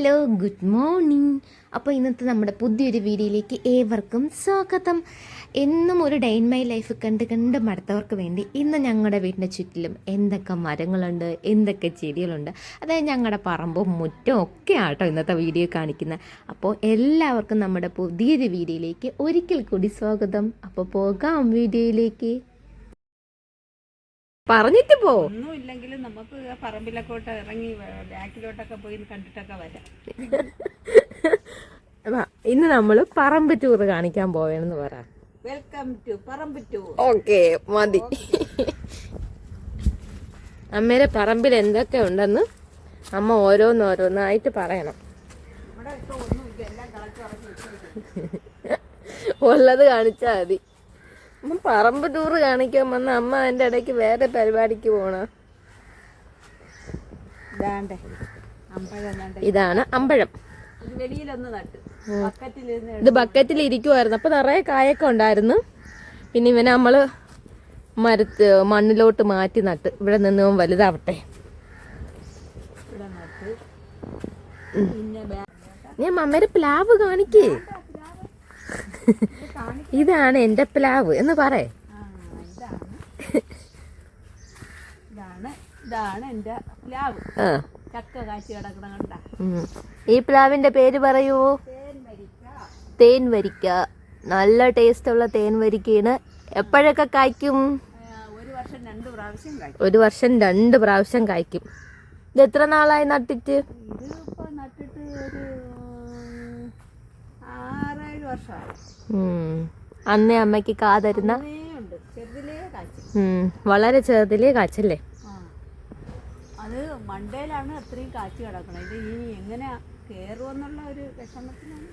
Hello good morning അപ്പോൾ ഇന്നത്തെ നമ്മുടെ പുതിയൊരു വീഡിയോയിലേക്ക് ഏവർക്കും സ്വാഗതം. എന്നും ഒരു ഡേ ഇൻ മൈ ലൈഫ് കണ്ട് കണ്ട് മടുത്തവർക്ക് വേണ്ടി ഇന്ന് ഞങ്ങളുടെ വീടിന്റെ ചുറ്റിലും എന്തൊക്കെ മരങ്ങളുണ്ട് എന്തൊക്കെ ചെടികളുണ്ട് അതായത് ഞങ്ങളുടെ പറമ്പും മുറ്റവും ഒക്കെ ആട്ടോ ഇന്നത്തെ വീഡിയോ കാണിക്കുന്നത്. അപ്പോൾ എല്ലാവർക്കും നമ്മുടെ പുതിയൊരു വീഡിയോയിലേക്ക് ഒരിക്കൽ കൂടി സ്വാഗതം. അപ്പോൾ പോകാം വീഡിയോയിലേക്ക്. പറഞ്ഞിട്ട് പോ. ഒന്നും ഇല്ലെങ്കിലും നമുക്ക് ആ പറമ്പിലൊക്കെ ഇറങ്ങി ബാക്കിലോട്ടൊക്കെ പോയി കണ്ടിട്ടൊക്കെ വരാം. വാ, ഇന്ന് നമ്മൾ പറമ്പ് ടൂർ കാണിക്കാൻ പോവേണെന്ന് പറ. വെൽക്കം ടു പറമ്പ് ടു ഓക്കെ മതി. അമ്മയുടെ പറമ്പിൽ എന്തൊക്കെ ഉണ്ടെന്ന് അമ്മ ഓരോന്നോരോന്നായിട്ട് പറയണം. ഇവിടെ ഇപ്പൊ ഒന്നുമില്ല എല്ലാം കളച്ചു ഇറങ്ങി ഉള്ളത് കാണിച്ചാൽ മതി. പറമ്പ് ടൂർ കാണിക്കാൻ വന്ന അമ്മ അതിന്റെ ഇടയ്ക്ക് വേറെ പരിപാടിക്ക് പോണ. ഇതാണ് അമ്പഴം. ഇത് ബക്കറ്റിൽ ഇരിക്കുമായിരുന്നു അപ്പൊ നിറയെ കായൊക്കെ ഉണ്ടായിരുന്നു. പിന്നെ ഇവനെ നമ്മൾ മരത്ത് മണ്ണിലോട്ട് മാറ്റി നട്ട്. ഇവിടെ നിന്ന് വലുതാവട്ടെ. ഞാൻ മമ്മയുടെ പ്ലാവ് കാണിക്കേ. ഇതാണ് എന്റെ പ്ലാവ് എന്ന് പറയേ. ഈ പ്ലാവിന്റെ പേര് പറയൂ. തേൻ വരിക്ക. നല്ല ടേസ്റ്റ് ഉള്ള തേൻ വരിക്കയാണ്. എപ്പോഴൊക്കെ കായ്ക്കും? ഒരു വർഷം രണ്ട് പ്രാവശ്യം കായ്ക്കും. ഇത് എത്ര നാളായി നട്ടിട്ട്? നട്ടിട്ട് ഒരു. അന്നേ അമ്മയ്ക്ക് കാതരുന്ന വളരെ ചെറുതിലേ കാച്ചല്ലേ അത് മണ്ടയിലാണ് അത്രയും കാച്ച് കിടക്കണത്. ഇനി എങ്ങനെ കയറുമെന്നുള്ള ഒരു വിഷമത്തിലാണ്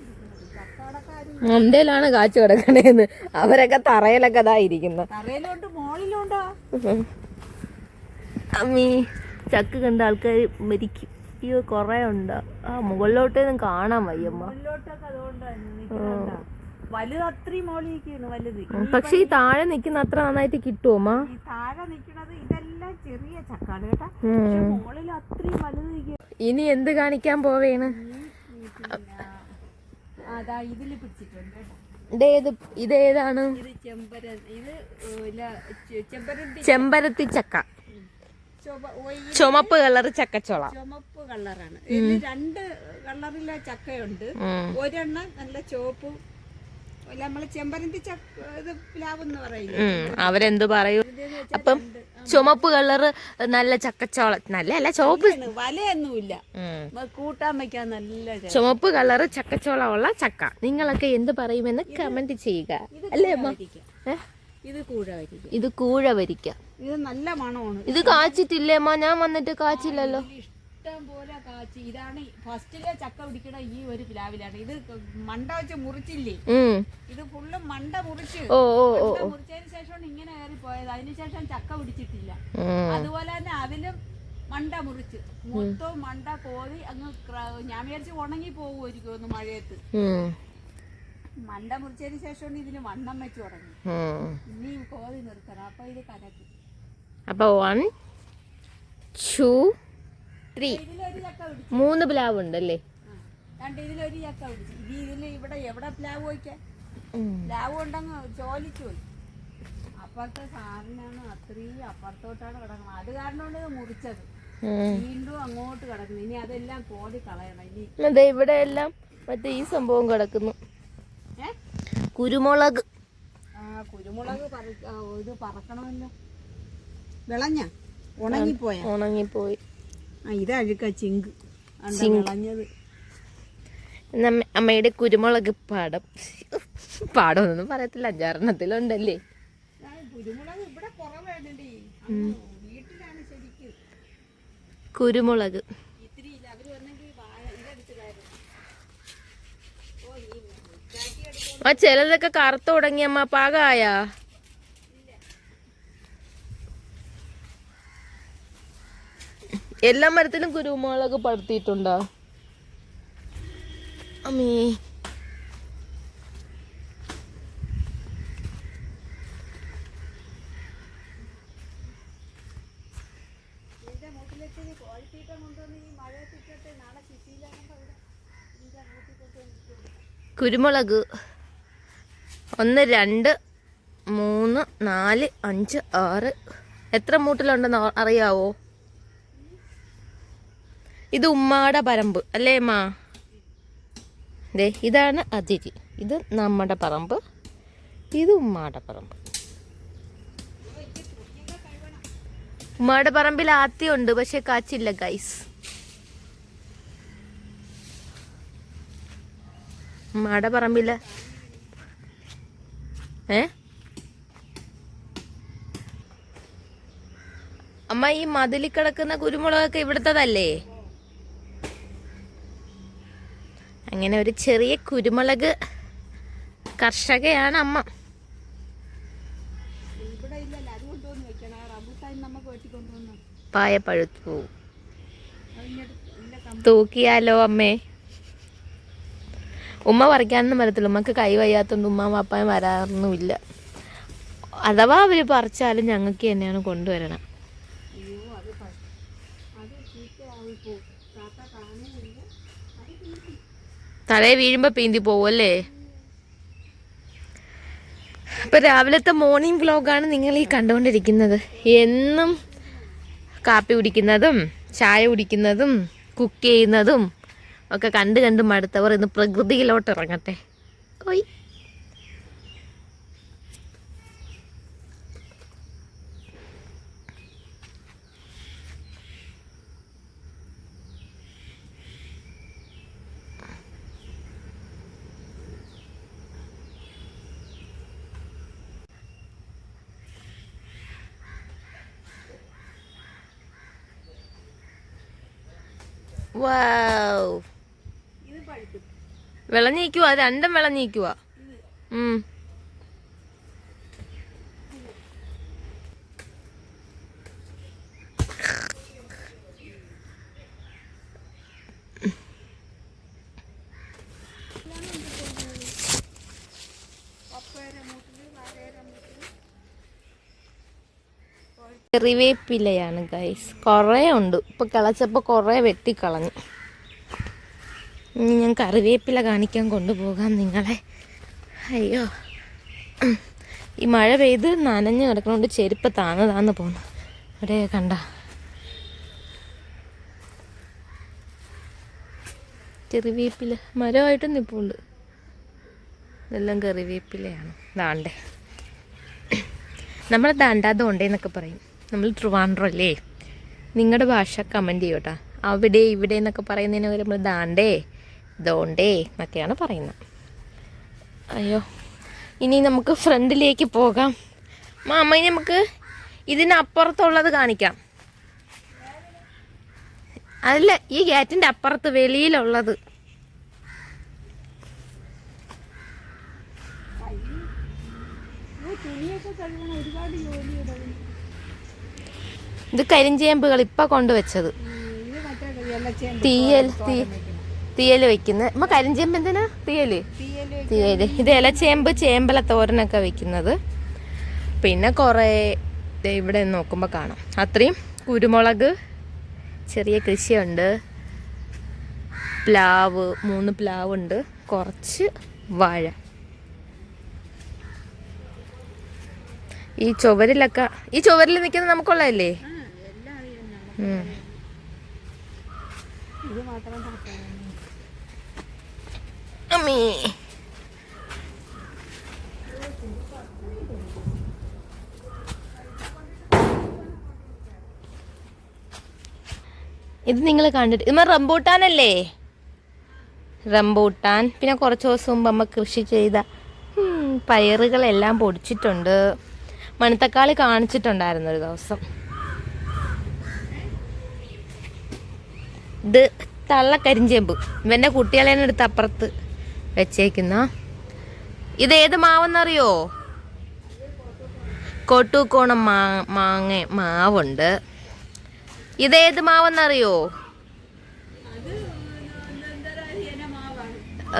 എന്തേലാണ് കാച്ചു കിടക്കണേന്ന്. അവരൊക്കെ തറയിലൊക്കെ ഇതാ ഇരിക്കുന്ന. തറയിലോട്ട് മോളിലുണ്ടോ അമ്മീ ചക്ക് കണ്ട ആൾക്കാർ മരിക്കും. അയ്യോ കൊറേ ഉണ്ട്. ആ മുകളിലോട്ടൊന്നും കാണാൻ വയ്യമ്മ. പക്ഷെ ഈ താഴെ നിൽക്കുന്ന അത്ര നന്നായിട്ട് കിട്ടുമോ താഴെ നിൽക്കുന്നത് ഇതെല്ലാം ചെറിയ ചക്കാണ് കേട്ടാ. പക്ഷെ മുകളിൽ അത്രയും വലുത് ഇനി എന്ത് കാണിക്കാൻ പോവേണ്? പിടിച്ചിട്ടുണ്ട് കേട്ടോ. ഇതേത് ഇതേതാണ്? ഇത് ചെമ്പര ഇത് ചെമ്പരത്തി ചക്ക. ചുമപ്പ് കളർ ചക്കച്ചോള. ചുമപ്പ് കളറാണ്. ഇതിൽ രണ്ട് കളറിലെ ചക്കയുണ്ട്. ഒരെണ്ണം നല്ല ചുവപ്പും നമ്മൾ ചെമ്പരത്തി ചക്ക ഇത് പ്ലാവ് എന്ന് പറയും അവരെന്ത് പറയൂ? അപ്പം ചുമപ്പ് കളറ് നല്ല ചക്കച്ചോള. നല്ല അല്ല ചുവപ്പ്. വലയൊന്നുമില്ല. കൂട്ടാൻ വെക്കാൻ നല്ല ചുമപ്പ് കളറ് ചക്കച്ചോള ഉള്ള ചക്ക. നിങ്ങളൊക്കെ എന്ത് പറയുമെന്ന് കമന്റ് ചെയ്യുക. അല്ലേ അമ്മ? ഇത് ഇത് കൂഴ വരിക്ക ഇത് നല്ല മണമാണ്. ഇത് കാച്ചിട്ടില്ലേ മാ ഞാൻ വന്നിട്ട് കാച്ചില്ലല്ലോ. ഇഷ്ടം പോലെ കാച്ചി. ഇതാണ് ഫസ്റ്റിലെ ചക്ക പിടിക്കണ ഈ ഒരു പ്ലാവിലാണ്. ഇത് മണ്ട വെച്ച് മുറിച്ചില്ലേ? ഇത് ഫുള്ള് മണ്ട മുറിച്ച്. മണ്ട മുറിച്ചതിന് ശേഷമാണ് ഇങ്ങനെ കയറി പോയത്. അതിനുശേഷം ചക്ക പിടിച്ചിട്ടില്ല. അതുപോലെ തന്നെ അതിലും മണ്ട മുറിച്ച്. മൊത്തവും മണ്ട കോരി അങ്ങ് ഞാൻ വിചാരിച്ച് ഉണങ്ങി പോകുമായിരിക്കും ഒന്ന് മഴയത്ത്. മണ്ട മുറിച്ചതിന് ശേഷമാണ് ഇതിന് വണ്ണം വെച്ച് തുടങ്ങി ഇനി ഇനിയും കോതി നിർത്തണം. അപ്പൊ ഇത് കനക്കും അപ്പൊ വൺ ടു ത്രീ മൂന്ന് പ്ലാവ് ഉണ്ട് അല്ലേ അപ്പുറത്തെ സാറിനാണ് അത്രയും അപ്പുറത്തോട്ടാണ് കിടക്കുന്നത് അത് കാരണമാണ് ഇത് മുറിച്ചത് വീണ്ടും അങ്ങോട്ട് കിടക്കുന്നു ഇനി അതെല്ലാം കോടി കളയണം ഇനി അതെ ഇവിടെ എല്ലാം മറ്റേ ഈ സംഭവം കിടക്കുന്നു. കുരുമുളക്. കുരുമുളക് ഇത് പറക്കണമല്ലോ. വിളഞ്ഞ? ഉണങ്ങിപ്പോയ? ഉണങ്ങിപ്പോയി. ആ ഇത് അഴുക്ക ചിങ്ക്. വിളഞ്ഞത്. അമ്മയുടെ കുരുമുളക് പാടം. പാടമൊന്നും പറയത്തില്ല. അഞ്ചാറെണ്ണത്തിലുണ്ടല്ലേ. കുരുമുളക് ആ ചിലതൊക്കെ വീട്ടിലാണ് തുടങ്ങിയമ്മ കുരുമുളക് ഇത്തിരി ഇല്ല അവർ വന്നെങ്കിൽ വാഴ ഇതടിച്ചതായിരുന്നു ഓ ഈ ചാറ്റി എടുത്തോ ആ ചിലതൊക്കെ കറുത്ത് തുടങ്ങി അമ്മ പാകായ എല്ലാ മരത്തിലും കുരുമുളക് പടുത്തിയിട്ടുണ്ടോ അമ്മേ. കുരുമുളക് ഒന്ന് രണ്ട് മൂന്ന് നാല് അഞ്ച് ആറ്. എത്ര മൂട്ടിലുണ്ടെന്ന് അറിയാവോ? ഇത് ഉമ്മാടെ പറമ്പ് അല്ലേ മാ ദേ ഇതാണ് അതിരി ഇത് നമ്മുടെ പറമ്പ് ഇത് ഉമ്മാടെ പറമ്പ്. ഉമ്മാടെ പറമ്പിൽ ആത്തിയുണ്ട് പക്ഷെ കാച്ചില്ല ഗൈസ് ഉമ്മാടെ പറമ്പിൽ ഏ? അമ്മ ഈ മതിലിൽ കിടക്കുന്ന കുരുമുളകൊക്കെ ഇവിടുത്തതല്ലേ? അങ്ങനെ ഒരു ചെറിയ കുരുമുളക് കർഷകയാണ് അമ്മ. പായ പഴുത്തു പോവും. തൂക്കിയാലോ അമ്മേ? ഉമ്മ പറിക്കാനൊന്നും വരത്തില്ല. ഉമ്മക്ക് കൈ വയ്യാത്തതുകൊണ്ട് ഉമ്മ പാപ്പായും വരാറൊന്നുമില്ല. അഥവാ അവർ പറിച്ചാലും ഞങ്ങൾക്ക് തന്നെയാണ് കൊണ്ടുവരണം അയ്യോ അത് പ- അത് ചീത്തയായി പോവും താത്ത കാണുന്നില്ല അത് തീറ്റി തലയെ വീഴുമ്പോൾ പീന്തി പോവും അല്ലേ? ഇപ്പൊ രാവിലത്തെ മോർണിംഗ് വ്ലോഗാണ് നിങ്ങൾ ഈ കണ്ടുകൊണ്ടിരിക്കുന്നത് എന്നും കാപ്പി കുടിക്കുന്നതും ചായ കുടിക്കുന്നതും കുക്ക് ചെയ്യുന്നതും ഒക്കെ കണ്ട് കണ്ട് മടുത്തവർ ഇന്ന് പ്രകൃതിയിലോട്ട് ഇറങ്ങട്ടെ. ഓയ്. വാവ് നീക്കുവാ രണ്ടും വിളഞ്ഞിക്കുവാ ഉം. കറിവേപ്പിലയാണ് ഗൈസ് കുറേ ഉണ്ട്. ഇപ്പൊ കിളച്ചപ്പോൾ കുറേ വെട്ടിക്കളഞ്ഞു. ഇനി ഞാൻ കറിവേപ്പില കാണിക്കാൻ കൊണ്ടുപോകാം നിങ്ങളെ. അയ്യോ. ഈ മഴ പെയ്ത് നനഞ്ഞു കിടക്കണോണ്ട് ചെരുപ്പ് താന്ന് താന്ന് പോന്നു ഇവിടെ കണ്ട. കറിവേപ്പില. മരമായിട്ട് നിപ്പുണ്ട്. ഇതെല്ലാം കറിവേപ്പിലയാണ്. ദാണ്ടേ. നമ്മൾ ദാണ്ടാതെ എന്നൊക്കെ പറയും. നമ്മൾ ട്രിവാൻഡ്രം അല്ലേ നിങ്ങളുടെ ഭാഷ കമന്റ് ചെയ്യൂട്ടാ. അവിടെ ഇവിടെ എന്നൊക്കെ പറയുന്നതിന് നമ്മൾ ദാണ്ടേ ദോണ്ടേ എന്നൊക്കെയാണ് പറയുന്നത്. അയ്യോ. ഇനി നമുക്ക് ഫ്രണ്ടിലേക്ക് പോകാം. മാമ നമുക്ക് ഇതിനപ്പുറത്തുള്ളത് കാണിക്കാം. അല്ല ഈ ഗേറ്റിന്റെ അപ്പുറത്ത് വെളിയിലുള്ളത്. ഒരുപാട് ജോലിയുടെ ഇത് കരിഞ്ചേമ്പുകൾ ഇപ്പൊ കൊണ്ടുവച്ചത്. തീയൽ തീ തീയൽ വെക്കുന്നത് അമ്മ കരിഞ്ചേമ്പ് എന്തിനാ? തീയൽ. തീയൽ. ഇത് ഇലച്ചേമ്പ് ചേമ്പല തോരനൊക്കെ വെക്കുന്നത്. പിന്നെ കുറേ ഇവിടെ നോക്കുമ്പോൾ കാണാം. അത്രയും കുരുമുളക് ചെറിയ കൃഷിയുണ്ട്. പ്ലാവ് മൂന്ന് പ്ലാവ് ഉണ്ട് കുറച്ച് വാഴ. ഈ ചുവരിലൊക്കെ ഈ ചുവരിൽ നിൽക്കുന്നത് നമുക്കുള്ളതല്ലേ ആ എല്ലാം അറിയാം നമുക്ക് ഉം. ഇത് അമ്മേ. ഇത് നിങ്ങൾ കണ്ടിട്ട് ഇമ്മ റംബൂട്ടാനല്ലേ? റംബൂട്ടാൻ. പിന്നെ കുറച്ച് ദിവസം മുമ്പ് അമ്മ കൃഷി ചെയ്ത പയറുകളെല്ലാം പൊടിച്ചിട്ടുണ്ട്. മണത്തക്കാളി കാണിച്ചിട്ടുണ്ടായിരുന്നു ഒരു ദിവസം. ഇത് തള്ള കരിഞ്ചേമ്പ്. ഇവന്റെ കുട്ടികളെ എടുത്ത് അപ്പുറത്ത് വെച്ചേക്കുന്ന. ഇത് ഏത് മാവെന്നറിയോ? കോട്ടൂക്കോണം മാ മാങ്ങ മാവുണ്ട്. ഇതേത് മാവെന്നറിയോ?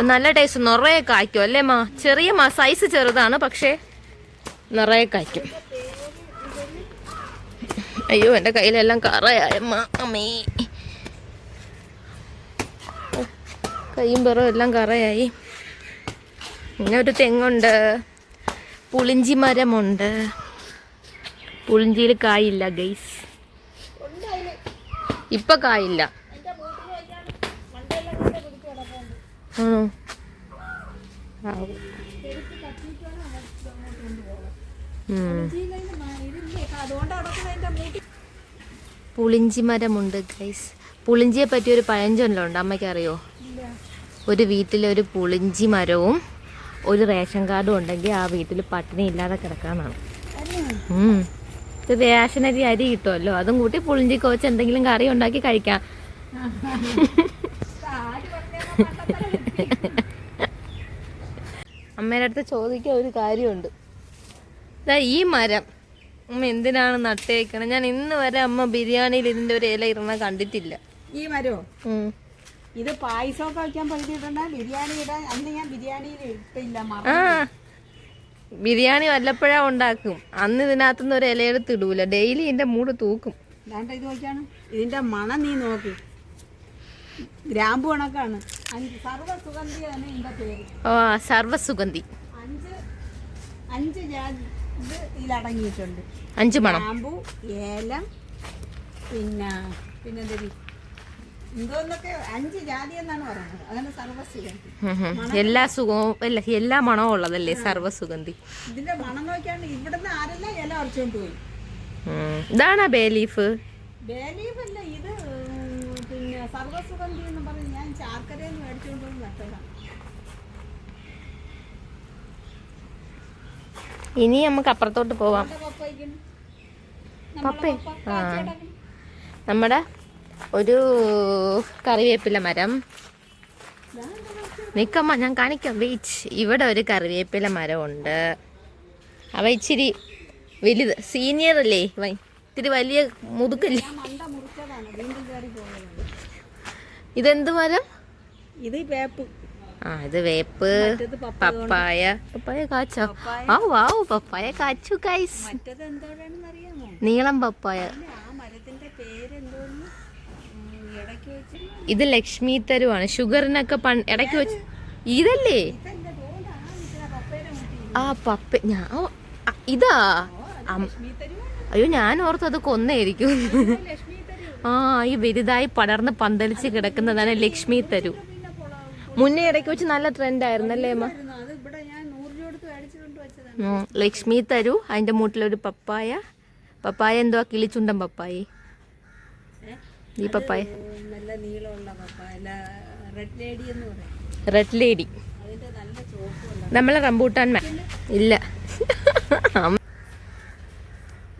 നല്ല ടേസ്റ്റ് നിറയെ കായ്ക്കും അല്ലേ മാ? ചെറിയ മാ സൈസ് ചെറുതാണ് പക്ഷേ നിറയെ കായ്ക്കും. അയ്യോ എന്റെ കയ്യിലെല്ലാം കറയായ മാ ഓ, കയ്യും പിറവും എല്ലാം കറയായി. പിന്നെ ഒരു തെങ്ങുണ്ട്. പുളിഞ്ചി മരമുണ്ട്. പുളിഞ്ചിയിൽ കായില്ല ഗൈസ് ഇപ്പൊ കായില്ല. പുളിഞ്ചി മരമുണ്ട് ഗൈസ് പുളിഞ്ചിയെ പറ്റിയൊരു പഴഞ്ചൊല്ലുണ്ട്. അമ്മയ്ക്ക് അറിയോ ഒരു വീട്ടിൽ ഒരു പുളിഞ്ചി മരവും ഒരു റേഷൻ കാർഡും ഉണ്ടെങ്കിൽ ആ വീട്ടിൽ പട്ടിണി ഇല്ലാതെ കിടക്കാന്നാണ്. ഇത് റേഷനരി അരി കിട്ടുമല്ലോ അതും കൂട്ടി പുളിഞ്ചി കോച്ച് എന്തെങ്കിലും കറി ഉണ്ടാക്കി കഴിക്കാം. അമ്മേടെ അടുത്ത് ചോദിക്കാൻ ഒരു കാര്യമുണ്ട്. ദാ ഈ മരം അമ്മ എന്തിനാണ് നട്ടേക്കണം? ഞാൻ ഇന്ന് വരെ അമ്മ ബിരിയാണിയിൽ ഇതിന്റെ ഒരു ഇല ഇടുന്ന കണ്ടിട്ടില്ല. ഈ മരോ. ഇത് പായസമൊക്കെ വയ്ക്കാൻ പറ്റിയിട്ടുണ്ട. ബിരിയാണി ഇടാൻ അന്ന് ഞാൻ ബിരിയാണിയിൽ ഇട്ടില്ല ആ. ബിരിയാണി വല്ലപ്പോഴാ ഉണ്ടാക്കും. അന്ന് ഇതിനകത്തുനിന്ന് ഒരു ഇലയെടുത്ത് ഇടൂല. ഡെയിലി ഇതിന്റെ മൂട് തൂക്കും. ഇത് നോക്കിയാണ്. ഇതിന്റെ മണം നീ നോക്കി. ഗ്രാമ്പു കണക്കാണ്. സുഗന്ധിയാണ് ഇതിന്റെ പേര്. ഓ സർവസുഗന്ധി അഞ്ച് അഞ്ച് ജാതി ഇത് ഇതിലടങ്ങിയിട്ടുണ്ട് അഞ്ച് മണം. ഗ്രാമ്പു ഏലം പിന്നെ പിന്നെന്തൊരു എല്ലാ സുഖവും അല്ല എല്ലാ മണവും ഉള്ളതല്ലേ സർവസുഗന്ധി ഇതിന്റെ മണം നോക്കിയാണ് ഇവിടുന്ന് ആരെല്ലാം ഇല പോയി. ഇതാണാ ബേ ലീഫ്? ബേലീഫ് അല്ല ഇത് പിന്നെ സർവസുഗന്ധി എന്ന് പറഞ്ഞ് ഞാൻ ചാർക്കരയിൽ നിന്ന് നട്ടതാണ്. ഇനി നമുക്ക് അപ്പുറത്തോട്ട് പോവാം. പപ്പേ. ആ. നമ്മുടെ ഒരു കറിവേപ്പില മരം. നിക്കമ്മ ഞാൻ കാണിക്കാം. വെയിറ്റ് ഇവിടെ ഒരു കറിവേപ്പില മരമുണ്ട്. അവ ഇച്ചിരി വലുത്. സീനിയർ അല്ലേ? ഇത്തിരി വലിയ മുതുക്കല്ലേ? ഇതെന്ത് മരം? ഇത് വേപ്പ്. ആ ഇത് വേപ്പ്. പപ്പായ പപ്പായ. കാച്ചോ? ആ വാവ് പപ്പായ കാച്ചു കൈസ് നീളം പപ്പായ. ആ മരത്തിന്റെ പേര് എന്തോന്ന് ഉം, ഇടയ്ക്ക് വെച്ച് ഇത് ലക്ഷ്മി തരുവാണ്. ഷുഗറിനൊക്കെ പൺ ഇടയ്ക്ക് വെച്ച് ഇതല്ലേ? ആ പപ്പ ഞാൻ ഇതാ. അയ്യോ ഞാൻ ഓർത്ത് ലക്ഷ്മി തരൂ ആ ഈ വലുതായി പടർന്ന് പന്തലിച്ച് കിടക്കുന്നതാണ് ലക്ഷ്മി തരു. മുന്നേ ഇടയ്ക്ക് വെച്ച് നല്ല ട്രെൻഡ് ആയിരുന്നല്ലേ അമ്മ. അത് ലക്ഷ്മി തരു. അതിന്റെ മൂട്ടിലൊരു പപ്പായ. പപ്പായ എന്തുവാ? കിളിച്ചുണ്ടൻ പപ്പായ. ഈ പപ്പായ. നല്ല നീളമുള്ള റെഡ് ലേഡി എന്ന് പറയും. റെഡ് ലേഡി നമ്മളെ റംബൂട്ടാൻ ഇല്ല.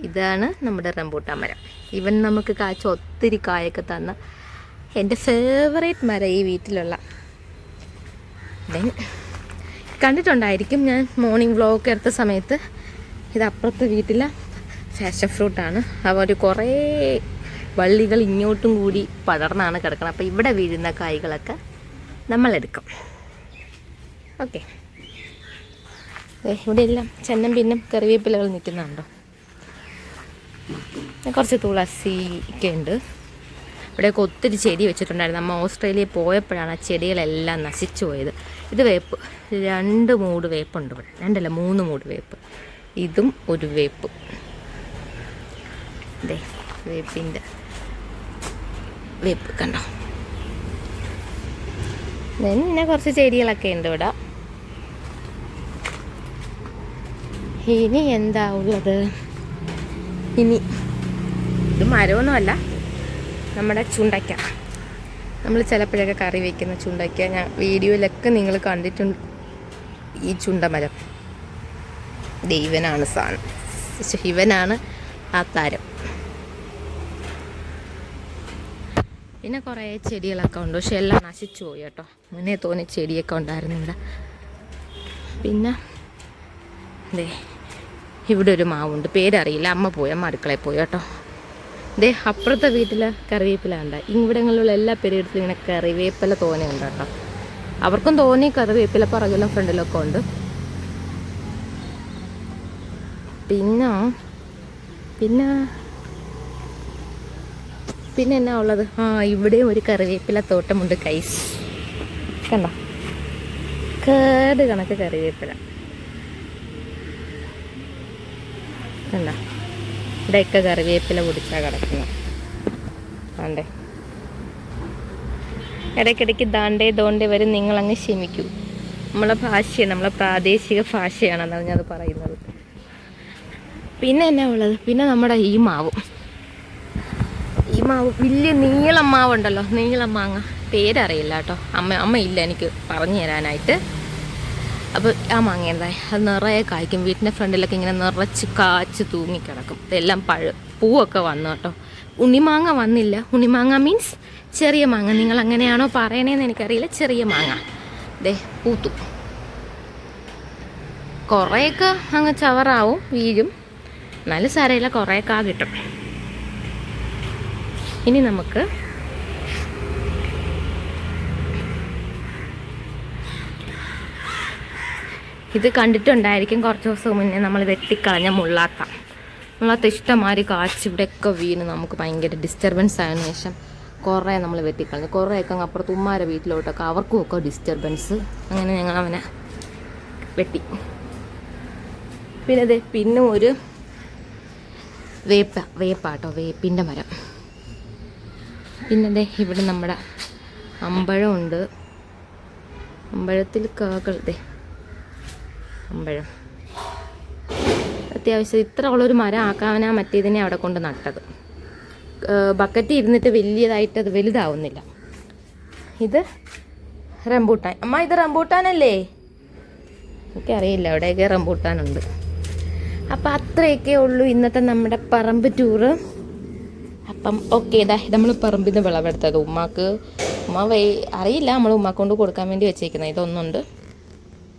ഇതാണ് നമ്മുടെ റംബൂട്ടാൻ മരം. ഇവൻ നമുക്ക് കാച്ച ഒത്തിരി കായൊക്കെ തന്ന എന്റെ ഫേവറേറ്റ് മരം ഈ വീട്ടിലുള്ള. ദെൻ കണ്ടിട്ടുണ്ടായിരിക്കും ഞാൻ മോർണിംഗ് വ്ലോഗ് എടുത്ത സമയത്ത് ഇത് അപ്പുറത്തെ വീട്ടിലെ ഫാഷൻ ഫ്രൂട്ടാണ് അവർ കുറേ വള്ളികൾ ഇങ്ങോട്ടും കൂടി പടർന്നാണ് കിടക്കുന്നത് അപ്പോൾ ഇവിടെ വീഴുന്ന കായ്കളൊക്കെ നമ്മളെടുക്കും. ഓക്കെ. ഇവിടെ എല്ലാം ചെന്നം പിന്നും കറിവേപ്പിലകൾ നിൽക്കുന്നുണ്ടോ? കുറച്ച് തുളസി ഒക്കെ ഉണ്ട്. ഇവിടെയൊക്കെ ഒത്തിരി ചെടി വെച്ചിട്ടുണ്ടായിരുന്നു. നമ്മൾ ഓസ്ട്രേലിയ പോയപ്പോഴാണ് ആ ചെടികളെല്ലാം നശിച്ചു പോയത്. ഇത് വേപ്പ് രണ്ട് മൂട് വേപ്പുണ്ട് ഇവിടെ. രണ്ടല്ല മൂന്ന് മൂട് വേപ്പ്. ഇതും ഒരു വേപ്പ്. അതെ വേപ്പിന്റെ വേപ്പ് കണ്ടോ പിന്നെ കുറച്ച് ചെടികളൊക്കെ ഉണ്ട് ഇവിടെ. ഇനി എന്താ ഉള്ളത് ഇനി ഇത് മരമൊന്നുമല്ല നമ്മുടെ ചുണ്ടയ്ക്ക. നമ്മൾ ചിലപ്പോഴൊക്കെ കറി വയ്ക്കുന്ന ചുണ്ടയ്ക്ക. ഞാൻ വീഡിയോയിലൊക്കെ നിങ്ങൾ കണ്ടിട്ടുണ്ട് ഈ ചുണ്ടമരം. ദൈവനാണ് സാധനം. ശിവനാണ് ആ താരം. പിന്നെ കുറേ ചെടികളൊക്കെ ഉണ്ട്. പക്ഷെ എല്ലാം നശിച്ചു പോയി കേട്ടോ. മുന്നേ തോന്നി ചെടിയൊക്കെ ഉണ്ടായിരുന്നു ഇവിടെ. പിന്നെ ദേ ഇവിടെ ഒരു മാവുണ്ട്. പേരറിയില്ല. അമ്മ പോയി. അമ്മ അടുക്കളയിൽ പോയി കേട്ടോ. ദേ അപ്പുറത്തെ വീട്ടിൽ കറിവേപ്പില ഉണ്ട് ഇവിടങ്ങളിലുള്ള എല്ലാ പെരയിടത്തും ഇങ്ങനെ കറിവേപ്പില തോനെയുണ്ട് കേട്ടോ. അവർക്കും തോന്നി കറിവേപ്പില പുറകിലും ഫ്രണ്ടിലൊക്കെ ഉണ്ട്. പിന്നെ പിന്നെ പിന്നെ എന്നാ ഉള്ളത്? ആ ഇവിടെയും ഒരു കറിവേപ്പില തോട്ടമുണ്ട് കൈസ് കണ്ടോ? കേട് കണക്ക് കറിവേപ്പില. കണ്ടോ? ഇവിടെയൊക്കെ കറിവേപ്പില പൊടിച്ചാ കിടക്കുന്നത് ആണ്ടേ? ഇടയ്ക്കിടയ്ക്ക് ദാണ്ടേ ദോണ്ടേ വരും. നിങ്ങളങ്ങ് ക്ഷമിക്കൂ. നമ്മളെ ഭാഷയാണ് നമ്മളെ പ്രാദേശിക ഭാഷയാണെന്നാണ് ഞാനത് പറയുന്നത്. പിന്നെ എന്നാ ഉള്ളത്? പിന്നെ നമ്മുടെ ഈ മാവ്. മാവ് വലിയ നീളം മാവുണ്ടല്ലോ നീളം മാങ്ങ. പേരറിയില്ല കേട്ടോ. അമ്മ അമ്മ ഇല്ല എനിക്ക് പറഞ്ഞു തരാനായിട്ട്. അപ്പോൾ ആ മാങ്ങ എന്തായി അത് നിറയെ കായ്ക്കും. വീട്ടിന്റെ ഫ്രണ്ടിലൊക്കെ ഇങ്ങനെ നിറച്ച് കാച്ച് തൂങ്ങിക്കിടക്കും. ഇതെല്ലാം പഴ പൂവൊക്കെ വന്നു കേട്ടോ. ഉണ്ണിമാങ്ങ വന്നില്ല. ഉണ്ണിമാങ്ങ മീൻസ് ചെറിയ മാങ്ങ. നിങ്ങൾ അങ്ങനെയാണോ പറയണേന്ന് എനിക്കറിയില്ല. ചെറിയ മാങ്ങ. ദേ പൂത്തു. കുറേയൊക്കെ അങ്ങ് ചവറാവും വീഴും. എന്നാലും സാരമില്ല കുറേയൊക്കെ ആ കിട്ടും. ഇനി നമുക്ക് ഇത് കണ്ടിട്ടുണ്ടായിരിക്കും കുറച്ച് ദിവസം മുന്നേ നമ്മൾ വെട്ടിക്കളഞ്ഞ മുള്ളാത്ത. മുള്ളാത്ത ഇഷ്ടമാതിരി കാച്ച് ഇവിടെയൊക്കെ വീണ് നമുക്ക് ഭയങ്കര ഡിസ്റ്റർബൻസ് ആയതിനു ശേഷം കുറേ നമ്മൾ വെട്ടിക്കളഞ്ഞു. കുറേയൊക്കെ അങ്ങ് അപ്പുറത്ത് ഉമ്മാരെ വീട്ടിലോട്ടൊക്കെ അവർക്കും ഒക്കെ ഡിസ്റ്റർബൻസ് അങ്ങനെ ഞങ്ങൾ അവനെ വെട്ടി. പിന്നെ അതെ പിന്നെ ഒരു വേപ്പ വേപ്പാട്ടോ വേപ്പിന്റെ മരം. പിന്നെ ദേ ഇവിടെ നമ്മുടെ അമ്പഴമുണ്ട്. അമ്പഴത്തിൽ കാക്കൾ ദേ അമ്പഴം. അത്യാവശ്യം ഇത്ര ഉള്ളൊരു മരം ആക്കാനാ മറ്റേതിനെ അവിടെ കൊണ്ട് നട്ടത്. ബക്കറ്റ് ഇരുന്നിട്ട് വലിയതായിട്ട് അത് വലുതാവുന്നില്ല. ഇത് റംബൂട്ടാൻ. അമ്മ ഇത് റംബൂട്ടാനല്ലേ? എനിക്കറിയില്ല അവിടെയൊക്കെ റംബൂട്ടാനുണ്ട്. അപ്പം അത്രയൊക്കെ ഉള്ളൂ ഇന്നത്തെ നമ്മുടെ പറമ്പ് ടൂറ്. അപ്പം ഓക്കെ ഇതാ നമ്മൾ പറമ്പിൽ നിന്ന് വിളവെടുത്തത്. ഉമ്മാക്ക് ഉമ്മ വൈ അറിയില്ല നമ്മൾ ഉമ്മക്ക് കൊണ്ട് കൊടുക്കാൻ വേണ്ടി വെച്ചേക്കുന്നത് ഇതൊന്നുണ്ട്.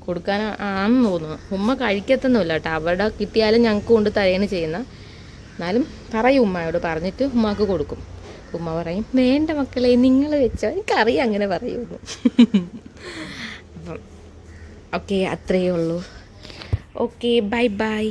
കൊടുക്കാൻ ആണെന്ന് തോന്നുന്നു. ഉമ്മ കഴിക്കത്തൊന്നുമില്ല കേട്ടോ. അവിടെ കിട്ടിയാലും ഞങ്ങൾക്ക് കൊണ്ട് തരേന്ന് ചെയ്യുന്ന. എന്നാലും പറയും ഉമ്മയോട്. പറഞ്ഞിട്ട് ഉമ്മാക്ക് കൊടുക്കും. ഉമ്മ പറയും വേണ്ട മക്കളെ നിങ്ങൾ വെച്ചോ. എനിക്കറിയാം അങ്ങനെ പറയുന്നു. അപ്പം ഓക്കെ അത്രയേ ഉള്ളൂ. Okay bye bye.